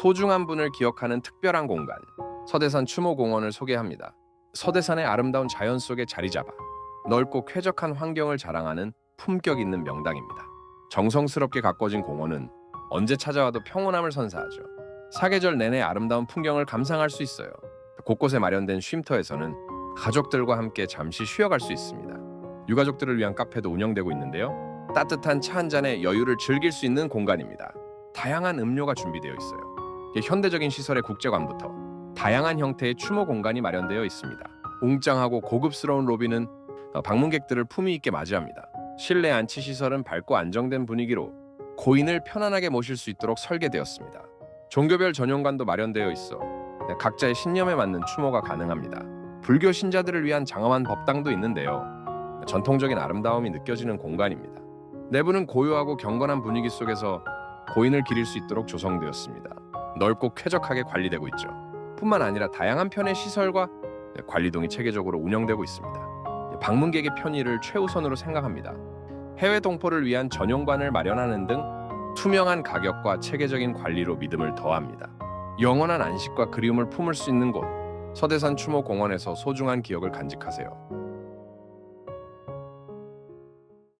소중한 분을 기억하는 특별한 공간 서대산 추모공원을 소개합니다. 서대산의 아름다운 자연 속에 자리 잡아 넓고 쾌적한 환경을 자랑하는 품격 있는 명당입니다. 정성스럽게 가꿔진 공원은 언제 찾아와도 평온함을 선사하죠. 사계절 내내 아름다운 풍경을 감상할 수 있어요. 곳곳에 마련된 쉼터에서는 가족들과 함께 잠시 쉬어갈 수 있습니다. 유가족들을 위한 카페도 운영되고 있는데요. 따뜻한 차 한 잔에 여유를 즐길 수 있는 공간입니다. 다양한 음료가 준비되어 있어요. 현대적인 시설의 국제관부터 다양한 형태의 추모 공간이 마련되어 있습니다. 웅장하고 고급스러운 로비는 어, 방문객들을 품위 있게 맞이합니다. 실내 안치 시설은 밝고 안정된 분위기로 고인을 편안하게 모실 수 있도록 설계되었습니다. 종교별 전용관도 마련되어 있어 각자의 신념에 맞는 추모가 가능합니다. 불교 신자들을 위한 장엄한 법당도 있는데요. 전통적인 아름다움이 느껴지는 공간입니다. 내부는 고요하고 경건한 분위기 속에서 고인을 기릴 수 있도록 조성되었습니다. 넓고 쾌적하게 관리되고 있죠. 뿐만 아니라 다양한 편의 시설과 관리동이 체계적으로 운영되고 있습니다. 방문객의 편의를 최우선으로 생각합니다. 해외 동포를 위한 전용관을 마련하는 등 투명한 가격과 체계적인 관리로 믿음을 더합니다. 영원한 안식과 그리움을 품을 수 있는 곳 서대산 추모 공원에서 소중한 기억을 간직하세요.